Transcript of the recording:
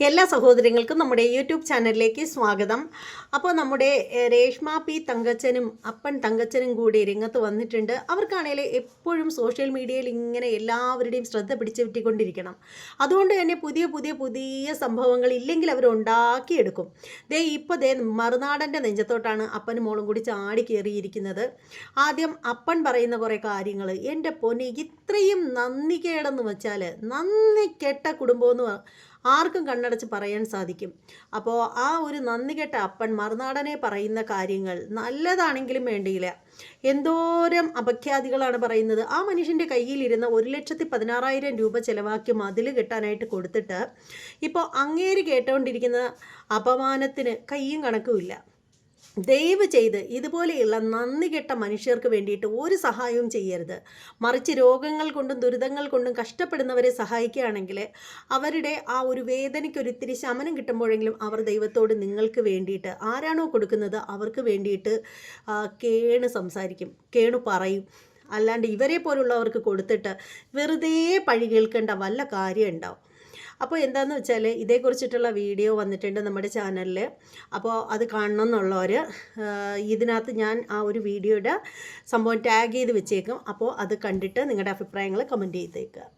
എല്ലാ സഹോദരങ്ങൾക്കും നമ്മുടെ യൂട്യൂബ് ചാനലിലേക്ക് സ്വാഗതം. അപ്പോൾ നമ്മുടെ രേഷ്മ പി തങ്കച്ചനും അപ്പൻ തങ്കച്ചനും കൂടി രംഗത്ത് വന്നിട്ടുണ്ട്. അവർക്കാണെങ്കിൽ എപ്പോഴും സോഷ്യൽ മീഡിയയിൽ ഇങ്ങനെ എല്ലാവരുടെയും ശ്രദ്ധ പിടിച്ചു പറ്റിക്കൊണ്ടിരിക്കണം. അതുകൊണ്ട് തന്നെ പുതിയ പുതിയ പുതിയ സംഭവങ്ങൾ ഇല്ലെങ്കിൽ അവർ ഉണ്ടാക്കിയെടുക്കും. ദേ ഇപ്പോൾ ദേ മറുനാടന്റെ നെഞ്ചത്തോട്ടാണ് അപ്പനും മോളും കൂടി ചാടി കയറിയിരിക്കുന്നത്. ആദ്യം അപ്പൻ പറയുന്ന കുറേ കാര്യങ്ങൾ. എന്റെ പൊന്നെ ഇത്രയും നന്ദി കേടെന്ന് വെച്ചാൽ നന്ദി കെട്ട കുടുംബമെന്ന് ആർക്കും കണ്ണടച്ച് പറയാൻ സാധിക്കും. അപ്പോൾ ആ ഒരു നന്ദി കെട്ട അപ്പൻ മറുനാടനെ പറയുന്ന കാര്യങ്ങൾ നല്ലതാണെങ്കിലും വേണ്ടിയില്ല. എന്തോരം അപഖ്യാതികളാണ് പറയുന്നത്. ആ മനുഷ്യന്റെ കയ്യിലിരുന്ന ഒരു ലക്ഷത്തി പതിനാറായിരം രൂപ ചിലവാക്കി മതിൽ കിട്ടാനായിട്ട് കൊടുത്തിട്ട് ഇപ്പോൾ അങ്ങേര് കേട്ടുകൊണ്ടിരിക്കുന്ന അപമാനത്തിന് കയ്യും കണക്കുമില്ല. ദയവ് ചെയ്ത് ഇതുപോലെയുള്ള നന്ദി കെട്ട മനുഷ്യർക്ക് വേണ്ടിയിട്ട് ഒരു സഹായവും ചെയ്യരുത്. മറിച്ച് രോഗങ്ങൾ കൊണ്ടും ദുരിതങ്ങൾ കൊണ്ടും കഷ്ടപ്പെടുന്നവരെ സഹായിക്കുകയാണെങ്കിൽ അവരുടെ ആ ഒരു വേദനയ്ക്ക് ഒരിത്തിരി ശമനം കിട്ടുമ്പോഴെങ്കിലും അവർ ദൈവത്തോട് നിങ്ങൾക്ക് വേണ്ടിയിട്ട് ആരാണോ കൊടുക്കുന്നത് അവർക്ക് വേണ്ടിയിട്ട് കേണ് സംസാരിക്കും കേണു പറയും. അല്ലാണ്ട് ഇവരെ പോലുള്ളവർക്ക് കൊടുത്തിട്ട് വെറുതെ പഴി കേൾക്കേണ്ട വല്ല കാര്യം ഉണ്ടാവും. അപ്പോൾ എന്താണെന്ന് വെച്ചാൽ ഇതേക്കുറിച്ചിട്ടുള്ള വീഡിയോ വന്നിട്ടുണ്ട് നമ്മുടെ ചാനലിൽ അപ്പോൾ അത് കാണണം എന്നുള്ളവർ ഇതിനകത്ത് ഞാൻ ആ ഒരു വീഡിയോയുടെ സംഭവം ടാഗ് ചെയ്ത് വെച്ചേക്കും. അപ്പോൾ അത് കണ്ടിട്ട് നിങ്ങളുടെ അഭിപ്രായങ്ങൾ കമന്റ് ചെയ്തേക്കുക.